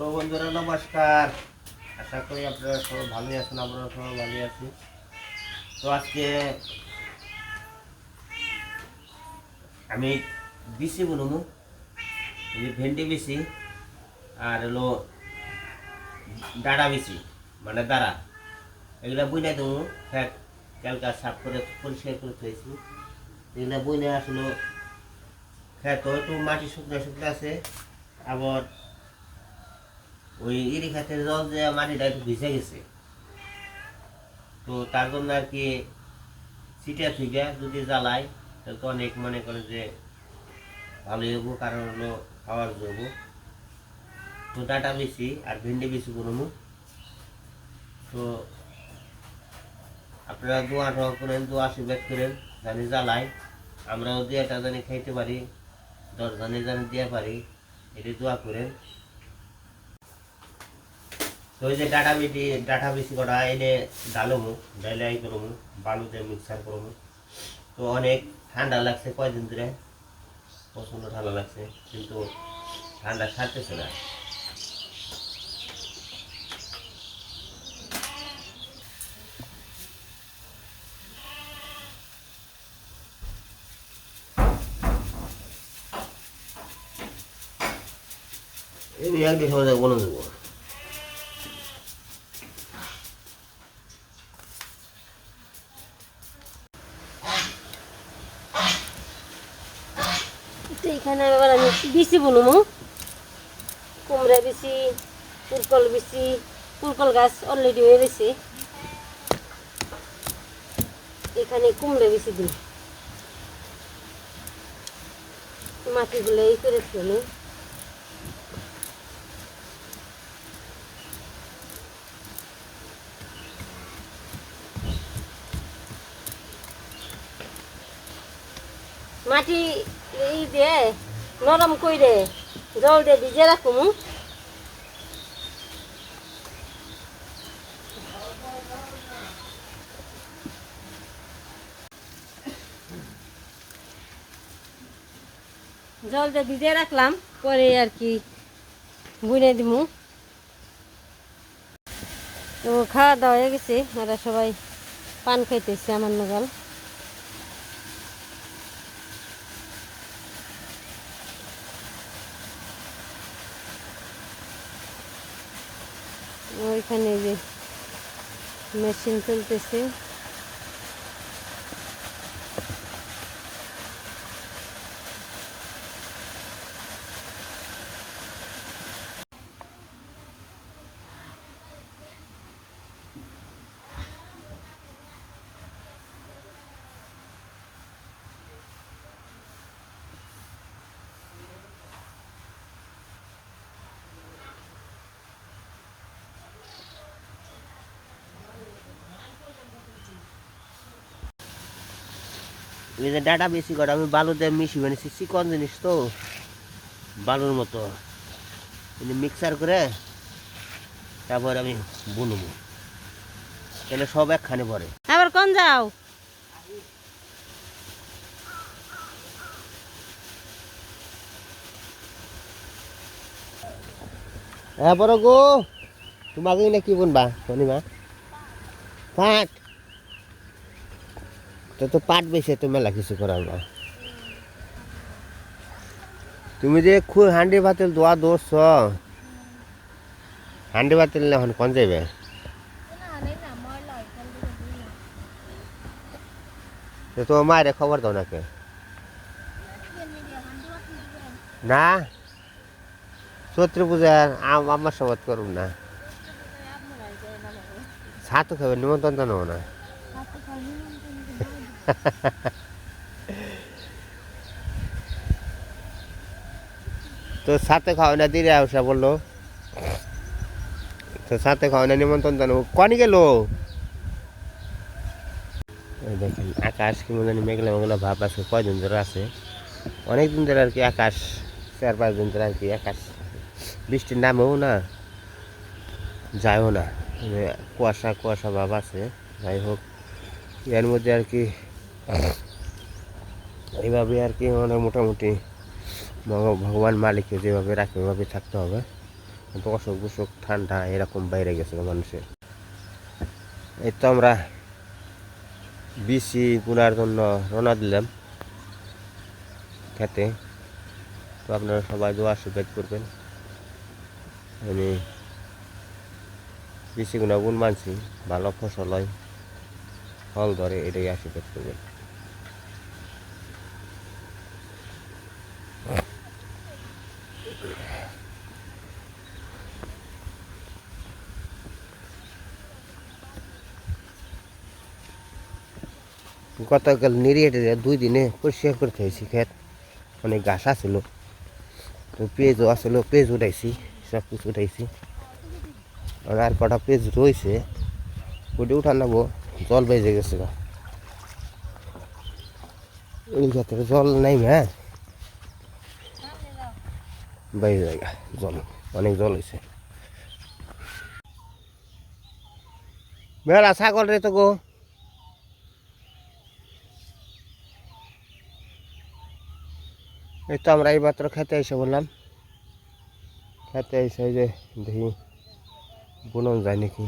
তো বন্ধুরা, নমস্কার। আশা করি আপনারা সবাই ভালোই আছেন আমরা সবাই ভালোই আছি। তো আজকে আমি বিসি যে ভেন্ডি বিসি আর হলো ডাড়া বিসি মানে দাঁড়া। এগুলা বুনে দেবো ফ্যাট ক্যালকা সাফ করে পরিষ্কার করে থয়েছি এগুলা বুনে আসলে খেত একটু মাটি শুকনো শুকনো আছে, আবার ওই ইরি খাতের জল যে মাটিটা একটু ভিজে গেছে। তো তার জন্য আর কি সিটিয়া থেকে যদি জ্বালাই তাহলে তো অনেক মনে করে যে ভালোই হব, কারণ হলো খাওয়ার জন্য। তো ডাটা বেশি আর ভেন্ডি বেশি করব তো আপনারা দোয়া টোয়া করেন, দোয়া আশীর্বাদ করেন, জানি জ্বালাই আমরাও দিয়ে একটা জানি খাইতে পারি দশ জানি জানি দিয়ে পারি এটি দোয়া করেন। তো ওই যে ডাটা মিটি, ডাটা বেশি করা, এনে ডালমু, ডাইলে আই করমু, বালুতে মিক্সার করমু। তো অনেক ঠান্ডা লাগছে কয়দিন ধরে? প্রচণ্ড ঠান্ডা লাগছে, কিন্তু ঠান্ডা ছাড়তেছে না। এই একদিন সময় বলে দেবো তো এখানে এবার বিচি বুনমু কুমড়া বিচি পুরকল বিচি পুরকল গাছ অলরেডি হয়ে গেছে। এখানে কুমড়া বিচি দিন। মাটিগুলো এই করে ফেলে মাটি এই দিয়ে। নরম কইরে জল দিয়ে ভিজে রাখুম জল দিয়ে ভিজে রাখলাম, পরে আর কি বুনে দিমু। তো খাওয়া দাওয়া হয়ে গেছে, ওরা সবাই পান খাইতেছে আমার নগাল। ওইখানে যে মেশিন চলতেছে। এই যে ডাটা বেশি করে আমি বালুতে মিশি বানিয়েছি চিকন জিনিস তো বালুর মতো। মিক্সার করে তারপর আমি বুনবো। তাহলে সব একখানে পরে। আবার কোন যাও? হ্যাঁ বড় গো তোমাকে না কি বুনবা শনিমা পাট। তো তো পাট বেশি তো মেলা কিছু করার বা তুমি যে খু হান্ডি ভাতেল দোয়া দোষ হান্ডি ভাতেল না এখন কোন যাইবে? তো তো মায়ের খবর দাও নাকি? না? চৈত্র পূজার আম- আমার সবাদ করুন না। ছাতু খাবে নিমন্ত্রণ নেব না। তো সাথে খাওয়া না দিরে আসা বলল। তো সাথে খাওয়া না, নিমন্ত্রণ নেব কনি গেল? দেখেন, আকাশ কেমন জানি মেঘলা মেঘলা ভাব আছে, কয়দিন ধরে আছে। অনেক দিন ধরে আর কি আকাশ, চার পাঁচ দিন ধরে আর কি আকাশ। বৃষ্টির নামেও না, যায়ও না। মানে কুয়াশা কুয়াশা ভাব আছে, যাই হোক। এর মধ্যে আর কি এইভাবে আর কি মানে মোটামুটি ভগবান মালিককে যেভাবে রাখে, ওইভাবে থাকতে হবে। কিন্তু অসুখ বিসুখ, ঠান্ডা এরকম বাইরে গেছে মানুষের। এই তো আমরা বিসি পুনার জন্য রওনা দিলাম খেতে। তো আপনারা সবাই দোয়া আশীর্বাদ করবেন। আমি বিসিগুলো গুণ মানছি, ভালো ফসল হয়, ফল ধরে এটাই আশীর্বাদ করবেন। গতকাল নিরিয়ে দুই দিনে পরিষ্কার করতে হয়েছি খেত। অনেক ঘাস আছিল তো পেঁয়াজও আসছিল পেঁয়াজ উঠাইছি, সব কিছু উঠাইছি। আর কটা পেঁয়াজ রয়েছে ওটি উঠান নেব, জল বেজে গেছে গা। ক্ষেত্রে জল নাই হ্যাঁ বেজে যায়গা জল, অনেক জল হয়েছে মেলা ছাগল রে তো গো। এই তো আমরা এইমাত্র খেতে এসে বললাম। খেতে এসে যে দেখি, বুনন যায় নাকি?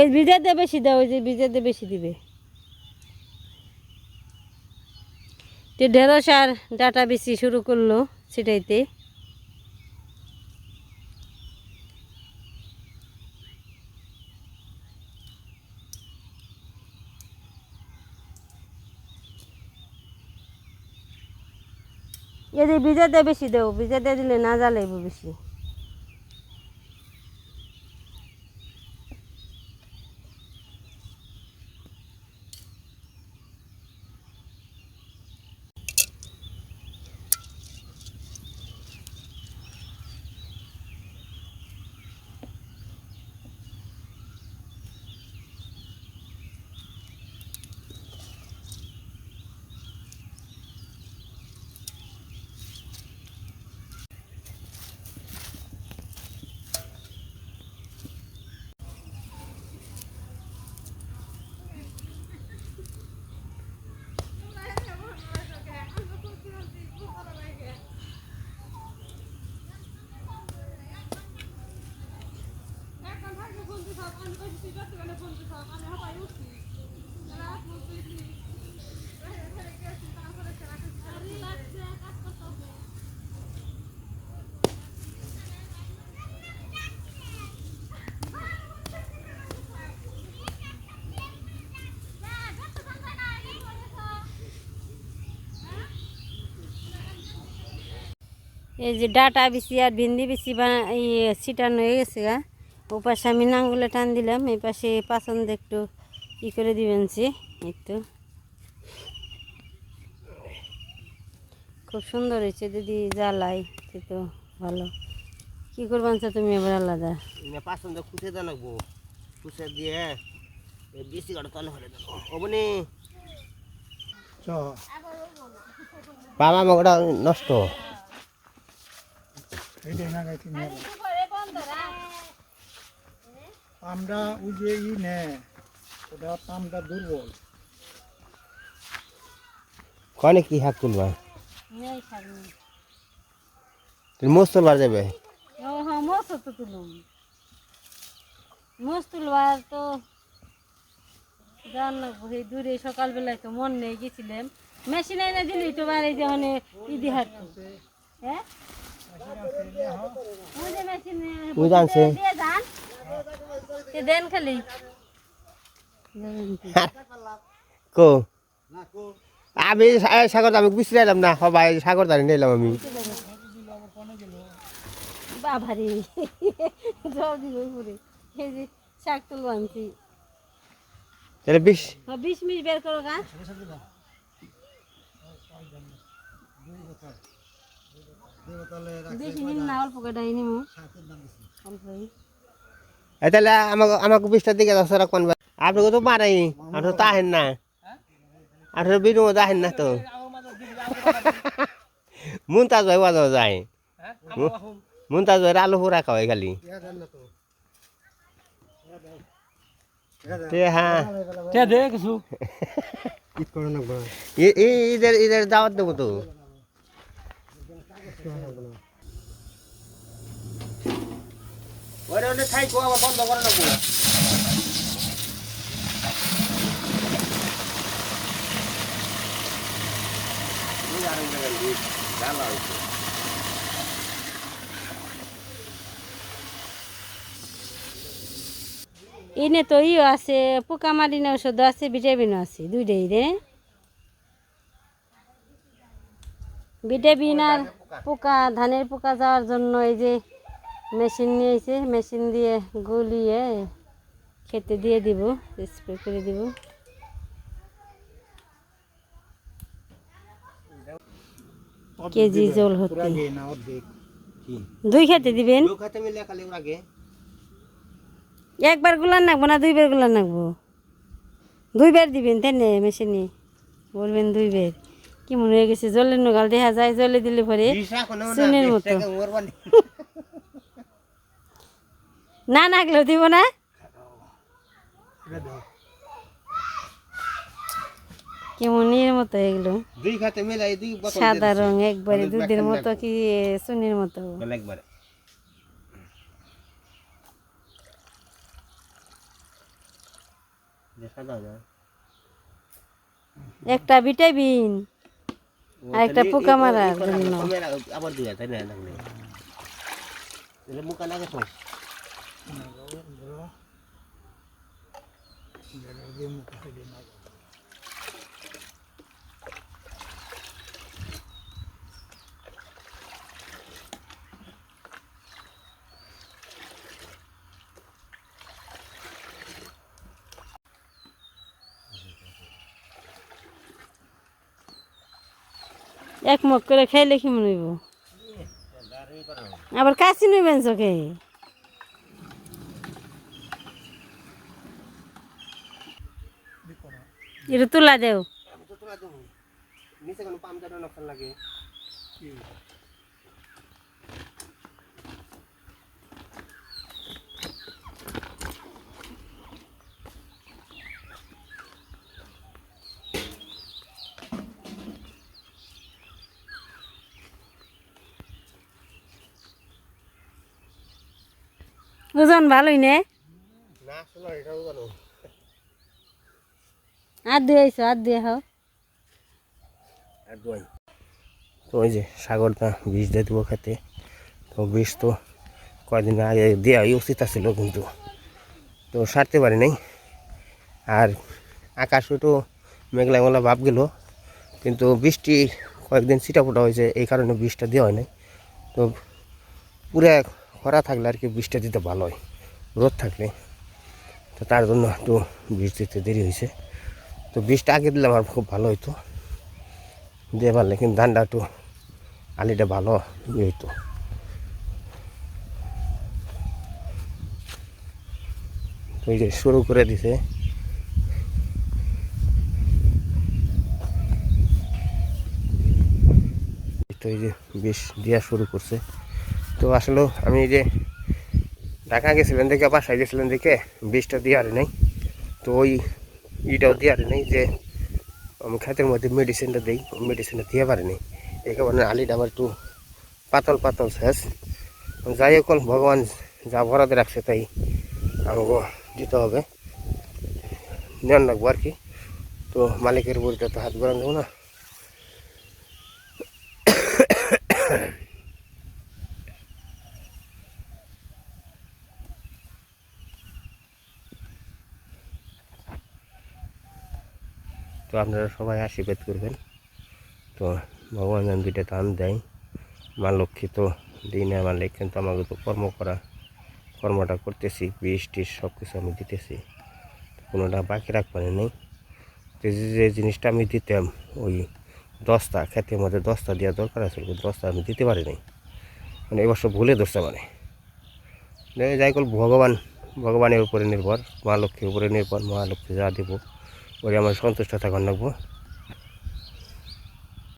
এই ভিজাতে বেশি যে ভিজাতে বেশি দিবে। তো ঢেঁড়স আর ডাটা বেশি শুরু করল সেটাইতে এদের বিজেতে বেশি দেবো ভিজাতে দিলে না জ্বালাইব বেশি। এই যে ডাটা বেশি আর ভিন্দি বেশি বা ইয়ে ছিটানো হয়ে গেছে গা। ও পাশে আমি নাঙ্গুলে টান দিলাম এই পাশে পাচন একটু ই করে দিবেন সে একটু। খুব সুন্দর হয়েছে যদি জ্বালাই সে তো ভালো। কি করবেন স্যার তুমি এবার আলাদা? পাঁচশো খুঁজে দেওয়া লাগবো। খুঁজে দিয়ে বেশি কাটা তলে ফেলে দেবো। অবনি বাবা মগটা নষ্ট। এইটাই না গাইতে নিয়ে পামটা ওই যে ই নে ওটা পামটা দুর্বল। কনে কি হাক তুলবা? তুমি মোষ তুলবার যাবে? ও হ্যাঁ মস্ত তো তুলুম। মস্ত তুলবার তো জান সেই দূরে সকালবেলায় তো মন নেই গেছিলাম। মেশিন এনে দিলি তো বাড়ি যখন ইদি হাট হ্যাঁ? ওই যে মেশিন ওই জানছে দিয়ে যান। দেন খালি। কো? আমি সাগর আমি বুঝতে এলাম না সবাই সাগর দাঁড়ি নিলাম আমি। বাবারে জল দিব উপরে। এই যে শাক তুলব আনছি। তাহলে বিশ? বিশ মিনিট বের করো গা। বেশি নিম না অল্প কটাই নিমু অল্পই এই তাহলে আমাকে আমাকে বিশটার দিকে দশ রাখবেন আপনাকে তো মারাই আপনার তো আহেন না। আপনার বিনু তো আহেন না তো। মুনতাজ ভাই বাজাও যায়। হ্যাঁ মুনতাজ ভাইয়ের আলু পোড়া খাওয়াই খালি। তে হ্যাঁ। তে দে কিছু। এ- এ- ঈদের ঈদের দাওয়াত দেবো তো। ওরে থাইকো আবার বন্ধ করে নেব। এনে তো ইও আছে পোকা মারিনে ওষুধ আছে ভিটামিনও আছে দুইটাই রে। ভিটামিন আর পোকা ধানের পোকা যাওয়ার জন্য এই যে মেশিন নিয়েছে মেশিন দিয়ে গলিয়ে খেতে দিয়ে দিব স্প্রে করে দিব। কেজি জল হতে। দুই খেতে দিবেন? একবার গুলান নাকবো না দুইবার গুলান নাকবো? দুইবার দিবেন তাই না মেশিনে। বলবেন দুইবার। কি মনে হয়ে গেছে? জলের নগাল দেখা যায় জলে দিলে পরে বিশ মতো। বানি। না নাকলেও দিব না কেমন এর মতো এগুলো সাদা। রং একবারে দুধের মতো কি চুনির মতো একবারে না একটা ভিটামিন আর একটা পোকা মারার জন্য আবার দুই তাই না লাগলে মুখা লাগে তো এক মগ করে খাইলে কি মনে হইব আবার কাশি নইবেন চোখে এটা তুলা দেও। নিচে কোনো পাম্প জানো নকশা লাগে। ওজন ভালোই নে। না এটাও জানো আর আইসো আর হও। আর তো ওই যে সাগরটা বীজ দিয়ে দেবো খেতে। তো বীজ তো কয়দিন আগে দেওয়াই উচিত ছিল কিন্তু। তো সারতে পারি নাই। আর আকাশও তো মেঘলা মেঘলা ভাব গেল। কিন্তু বৃষ্টি কয়েকদিন ছিটাফোটা হয়েছে, এই কারণে বীজটা দেওয়া হয় নাই। তো পুরো খরা থাকলে আর কি বীজটা দিতে ভালো হয়, রোদ থাকলে। তো তার জন্য একটু বীজ দিতে দেরি হয়েছে। তো বীজটা আগে দিলে আমার খুব ভালো হইতো। দিয়ে পারলে কিন্তু ধানটা একটু আলিটা ভালো ইয়ে হইতো। ওই যে শুরু করে দিছে। তো এই যে বেশ দেওয়া শুরু করছে। তো আসলে আমি যে ঢাকা গেছিলেন দেখে, বাসায় গেছিলেন দেখে বীজটা দেওয়ার নাই তো ওই ইটাও দেওয়ার নেই যে আমি খাতের মধ্যে মেডিসিনটা দিই মেডিসিনটা দিয়ে পারিনি এই কারণে আলিটা আবার একটু পাতল পাতল শেষ। যাই হোক, ভগবান যা ভরাতে রাখছে তাই আমাকে দিতে হবে। নেন রাখব আর কি। তো মালিকের বইটা তো হাত গরম দেবো না। আপনারা সবাই আশীর্বাদ করবেন। তো ভগবান যেন দুইটা দান দেয়। মা লক্ষ্মী তো দিই না মালিক কিন্তু আমাকে তো কর্ম করা, কর্মটা করতেছি বিষ টিস সব কিছু আমি দিতেছি। কোনোটা বাকি রাখবানি নেই। যে যে জিনিসটা আমি দিতাম, ওই দশটা খেতের মধ্যে দশটা দেওয়া দরকার আছে কিন্তু দশটা আমি দিতে পারি নাই। মানে এবছর ভুলে দশটা মানে। যাই কল ভগবান, ভগবানের উপরে নির্ভর, মা লক্ষ্মীর উপরে নির্ভর, মা লক্ষ্মী যা দেবো। ওরে আমার সন্তুষ্ট থাকার লাগবো।